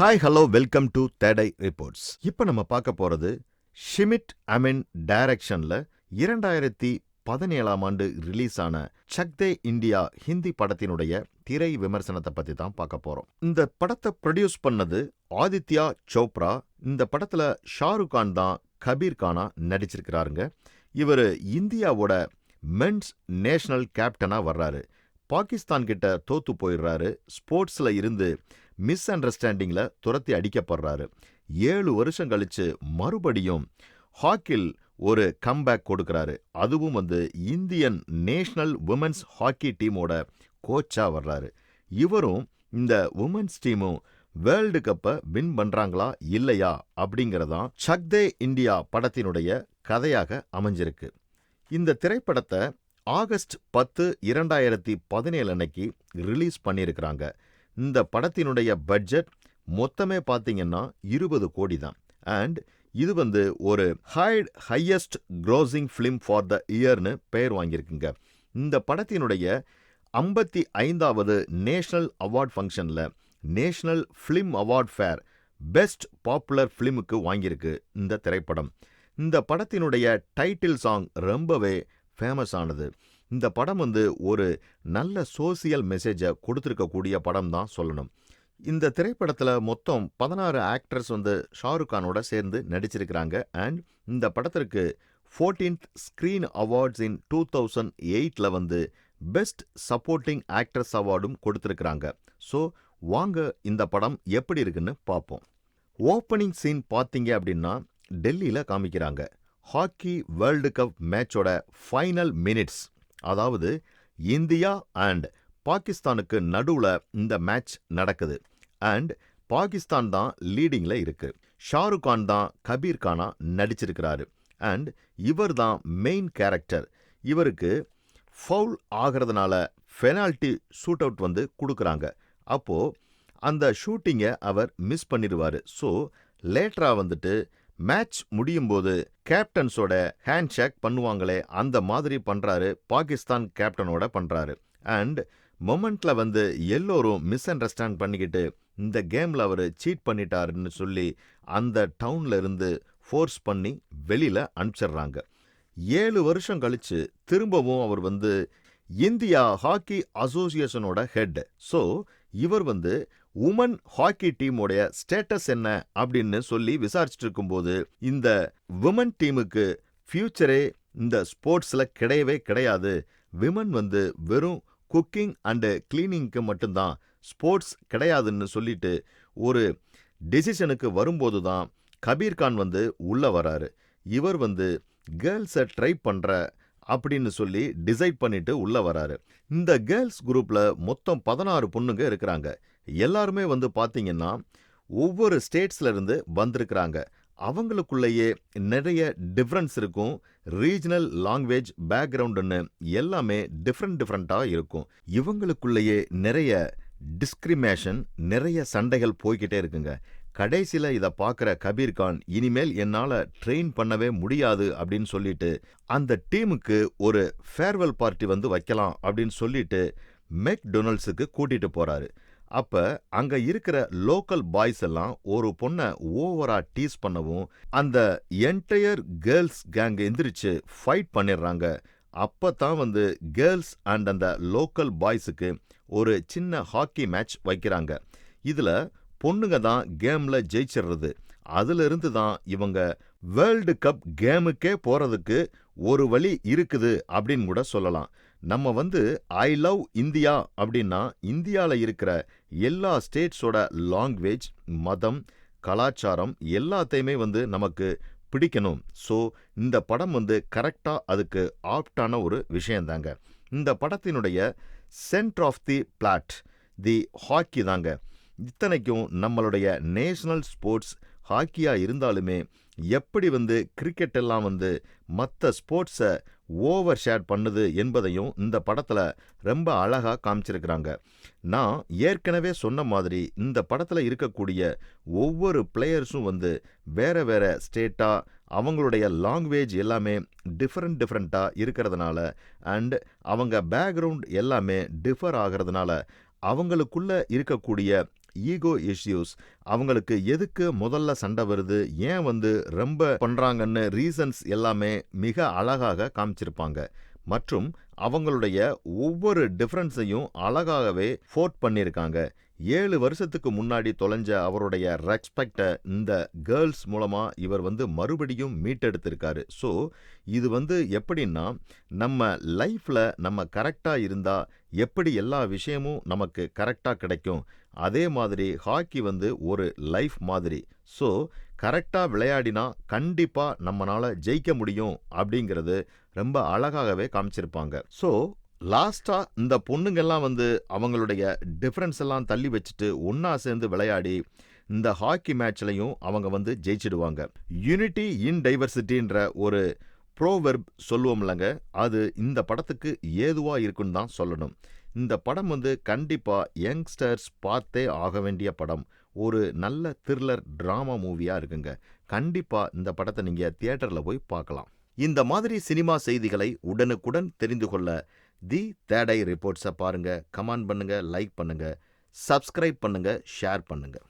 Hi hello welcome to today reports இப்போ நம்ம பார்க்க போறது ஷிமிட் அமின் டைரக்ஷனில் இரண்டாயிரத்தி பதினேழாம் ஆண்டு ரிலீஸ் ஆன சக்தே இந்தியா ஹிந்தி படத்தினுடைய திரை விமர்சனத்தை பத்தி தான் பார்க்க போறோம். இந்த படத்தை ப்ரொடியூஸ் பண்ணது ஆதித்யா சோப்ரா. இந்த படத்துல ஷாருக் கான் தான் கபீர் கானா நடிச்சிருக்கிறாருங்க. இவர் இந்தியாவோட மென்ஸ் நேஷனல் கேப்டனா வர்றாரு. பாகிஸ்தான் கிட்ட தோத்து போயிடுறாரு. ஸ்போர்ட்ஸ்ல இருந்து மிஸ் அண்டர்ஸ்டாண்டிங்ல துரத்தி அடிக்கப்படுறாரு. ஏழு வருஷம் கழிச்சு மறுபடியும் ஹாக்கில் ஒரு கம்பேக் கொடுக்குறாரு. அதுவும் வந்து இந்தியன் நேஷனல் உமன்ஸ் ஹாக்கி டீமோட கோச்சா வர்றாரு. இவரும் இந்த உமன்ஸ் டீமும் வேர்ல்டு கப்பை வின் பண்றாங்களா இல்லையா அப்படிங்கறதான் சக்தே இந்தியா படத்தினுடைய கதையாக அமைஞ்சிருக்கு. இந்த திரைப்படத்தை ஆகஸ்ட் பத்து இரண்டாயிரத்தி பதினேழு அன்னைக்கு ரிலீஸ் பண்ணியிருக்கிறாங்க. இந்த படத்தினுடைய பட்ஜெட் மொத்தமே பார்த்தீங்கன்னா இருபது கோடி தான். அண்ட் இது வந்து ஒரு hit highest grossing film for the இயர்னு பெயர் வாங்கியிருக்குங்க. இந்த படத்தினுடைய ஐம்பத்தி ஐந்தாவது நேஷனல் அவார்ட் ஃபங்க்ஷனில் national film award for best popular ஃபிலிமுக்கு வாங்கியிருக்கு இந்த திரைப்படம். இந்த படத்தினுடைய டைட்டில் சாங் ரொம்பவே ஃபேமஸ் ஆனது. இந்த படம் வந்து ஒரு நல்ல சோசியல் மெசேஜை கொடுத்துருக்கக்கூடிய படம் தான் சொல்லணும். இந்த திரைப்படத்தில் மொத்தம் பதினாறு ஆக்டர்ஸ் வந்து ஷாருக் கானோட சேர்ந்து நடிச்சிருக்கிறாங்க. அண்ட் இந்த படத்திற்கு fourteenth screen awards in two thousand எயிட்டில் வந்து பெஸ்ட் சப்போர்ட்டிங் ஆக்ட்ரஸ் அவார்டும் கொடுத்துருக்குறாங்க. ஸோ வாங்க இந்த படம் எப்படி இருக்குன்னு பார்ப்போம். ஓப்பனிங் சீன் பார்த்தீங்க அப்படின்னா டெல்லியில் காமிக்கிறாங்க. ஹாக்கி வேர்ல்டு கப் மேட்சோட ஃபைனல் மினிட்ஸ் அதாவது இந்தியா அண்ட் பாகிஸ்தானுக்கு நடுவில் இந்த மேட்ச் நடக்குது. அண்ட் பாகிஸ்தான் தான் லீடிங்கில் இருக்கு. ஷாருக் கான் தான் கபீர் கானா நடிச்சிருக்கிறாரு. அண்ட் இவர் தான் மெயின் கேரக்டர் இவருக்கு ஃபவுல் ஆகிறதுனால ஃபெனால்ட்டி ஷூட் அவுட் வந்து கொடுக்குறாங்க. அப்போ அந்த ஷூட்டிங்கை அவர் மிஸ் பண்ணிடுவார். ஸோ லேட்டராக வந்துட்டு மேட்ச் முடியும் போது கேப்டன்ஸோட ஹேண்ட் ஷேக் பண்ணுவாங்களே அந்த மாதிரி பண்றாரு பாகிஸ்தான் கேப்டனோட பண்றாரு. அண்ட் மொமெண்ட்ல வந்து எல்லோரும் மிஸ் அண்டர்ஸ்டாண்ட் பண்ணிக்கிட்டு இந்த கேம்ல அவர் சீட் பண்ணிட்டாருன்னு சொல்லி அந்த டவுன்ல இருந்து ஃபோர்ஸ் பண்ணி வெளியில் அனுப்பிச்சிடுறாங்க ஏழு வருஷம் கழிச்சு திரும்பவும் அவர் வந்து இந்தியா ஹாக்கி அசோசியேஷனோட ஹெட். ஸோ இவர் வந்து உமன் ஹாக்கி டீமோடைய ஸ்டேட்டஸ் என்ன அப்படின்னு சொல்லி விசாரிச்சுட்டு இருக்கும்போது இந்த விமன் டீமுக்கு ஃபியூச்சரே இந்த ஸ்போர்ட்ஸில் கிடையவே கிடையாது. விமன் வந்து வெறும் குக்கிங் அண்டு கிளீனிங்க்கு மட்டும்தான் ஸ்போர்ட்ஸ் கிடையாதுன்னு சொல்லிட்டு ஒரு டெசிஷனுக்கு வரும்போது தான் கபீர்கான் வந்து உள்ள வராரு. இவர் வந்து கேர்ள்ஸை ட்ரை பண்ற அப்படின்னு சொல்லி டிசைட் பண்ணிட்டு உள்ள வராரு. இந்த கேர்ள்ஸ் குரூப்ல மொத்தம் பதினாறு பொண்ணுங்க இருக்கிறாங்க. எல்லாருமே வந்து பாத்தீங்கன்னா ஒவ்வொரு ஸ்டேட்ஸ்ல இருந்து வந்திருக்கிறாங்க. அவங்களுக்குள்ளேயே நிறைய டிஃப்ரென்ஸ் இருக்கும். ரீஜனல் லாங்குவேஜ் பேக்ரவுண்டுன்னு எல்லாமே டிஃப்ரெண்ட் டிஃப்ரெண்ட்டாக இருக்கும். இவங்களுக்குள்ளேயே நிறைய டிஸ்கிரிமேஷன் நிறைய சண்டைகள் போய்கிட்டே இருக்குங்க. கடைசியில் இதை பார்க்குற கபீர் கான் இனிமேல் என்னால் ட்ரெயின் பண்ணவே முடியாது அப்படின்னு சொல்லிட்டு அந்த டீமுக்கு ஒரு ஃபேர்வெல் பார்ட்டி வந்து வைக்கலாம் அப்படின்னு சொல்லிட்டு மெக் டொனால்ட்ஸுக்கு கூட்டிட்டு போறாரு. அப்ப அங்க இருக்கிற லோக்கல் பாய்ஸ் எல்லாம் ஒரு பொண்ணை ஓவரா டீஸ் பண்ணவும் அந்த என்டையர் கேர்ள்ஸ் கேங் எந்திரிச்சு ஃபைட் பண்ணிடுறாங்க அப்பதான் வந்து கேர்ள்ஸ் அண்ட் அந்த லோக்கல் பாய்ஸுக்கு ஒரு சின்ன ஹாக்கி மேட்ச் வைக்கிறாங்க. இதுல பொண்ணுங்க தான் கேம்ல ஜெயிச்சிடுறது அதுல இருந்து தான் இவங்க வேர்ல்டு கப் கேமுக்கே போறதுக்கு ஒரு வழி இருக்குது அப்படின்னு கூட சொல்லலாம். நம்ம வந்து ஐ லவ் இந்தியா அப்படின்னா இந்தியாவில் இருக்கிற எல்லா ஸ்டேட்ஸோட லாங்குவேஜ் மதம் கலாச்சாரம் எல்லாத்தையுமே வந்து நமக்கு பிடிக்கணும். ஸோ இந்த படம் வந்து கரெக்டாக அதுக்கு ஆப்டான ஒரு விஷயந்தாங்க. இந்த படத்தினுடைய centre of the plot the hockey தாங்க. இத்தனைக்கும் நம்மளுடைய நேஷனல் ஸ்போர்ட்ஸ் ஹாக்கியாக இருந்தாலுமே எப்படி வந்து கிரிக்கெட் எல்லாம் வந்து மற்ற ஸ்போர்ட்ஸை ஓவர் ஷேர் பண்ணுது என்பதையும் இந்த படத்தில் ரொம்ப அழகாக காமிச்சிருக்கிறாங்க. நான் ஏற்கனவே சொன்ன மாதிரி இந்த படத்தில் இருக்கக்கூடிய ஒவ்வொரு பிளேயர்ஸும் வந்து வேறு வேறு ஸ்டேட்டாக அவங்களுடைய லாங்குவேஜ் எல்லாமே டிஃப்ரெண்ட் டிஃப்ரெண்ட்டாக இருக்கிறதுனால அண்ட் அவங்க பேக்ரவுண்ட் எல்லாமே டிஃபர் ஆகிறதுனால அவங்களுக்குள்ள இருக்கக்கூடிய ஈகோ இஷ்யூஸ். அவங்களுக்கு எதுக்கு முதல்ல சண்டை வருது? ஏன் வந்து ரொம்ப பண்றாங்கன்னு ரீசன்ஸ் எல்லாமே மிக அழகாக காமிச்சிருப்பாங்க. மற்றும் அவங்களுடைய ஒவ்வொரு டிஃப்ரென்ஸையும் அழகாகவே ஃபோர்ட் பண்ணியிருக்காங்க. ஏழு வருஷத்துக்கு முன்னாடி தொலைஞ்ச அவருடைய ரெஸ்பெக்டை இந்த கேர்ள்ஸ் மூலமா இவர் வந்து மறுபடியும் மீட்டெடுத்திருக்காரு. ஸோ இது வந்து எப்படின்னா நம்ம லைஃப்ல நம்ம கரெக்டா இருந்தா எப்படி எல்லா விஷயமும் நமக்கு கரெக்டா கிடைக்கும்? அதே மாதிரி ஹாக்கி வந்து ஒரு லைஃப் மாதிரி. ஸோ கரெக்டாக விளையாடினா கண்டிப்பாக நம்மளால் ஜெயிக்க முடியும் அப்படிங்கிறது ரொம்ப அழகாகவே காமிச்சிருப்பாங்க. ஸோ லாஸ்ட்டாக இந்த பொண்ணுங்கெல்லாம் வந்து அவங்களுடைய டிஃப்ரென்ஸ் எல்லாம் தள்ளி வச்சுட்டு ஒன்றா சேர்ந்து விளையாடி இந்த ஹாக்கி மேட்ச்லையும் அவங்க வந்து ஜெயிச்சிடுவாங்க. யூனிட்டி இன் டைவர்சிட்டின்ற ஒரு ப்ரோவெர்ப் சொல்லுவோம்லங்க அது இந்த படத்துக்கு ஏதுவாக இருக்குன்னு தான் சொல்லணும். இந்த படம் வந்து கண்டிப்பாக யங்ஸ்டர்ஸ் பார்த்தே ஆக வேண்டிய படம். ஒரு நல்ல த்ரில்லர் ட்ராமா மூவியாக இருக்குங்க. கண்டிப்பாக இந்த படத்தை நீங்கள் தியேட்டரில் போய் பார்க்கலாம். இந்த மாதிரி சினிமா செய்திகளை உடனுக்குடன் தெரிந்து கொள்ள தி தேடை ரிப்போர்ட்ஸை பாருங்கள் கமெண்ட் பண்ணுங்கள் லைக் பண்ணுங்கள் சப்ஸ்கிரைப் பண்ணுங்கள் ஷேர் பண்ணுங்கள்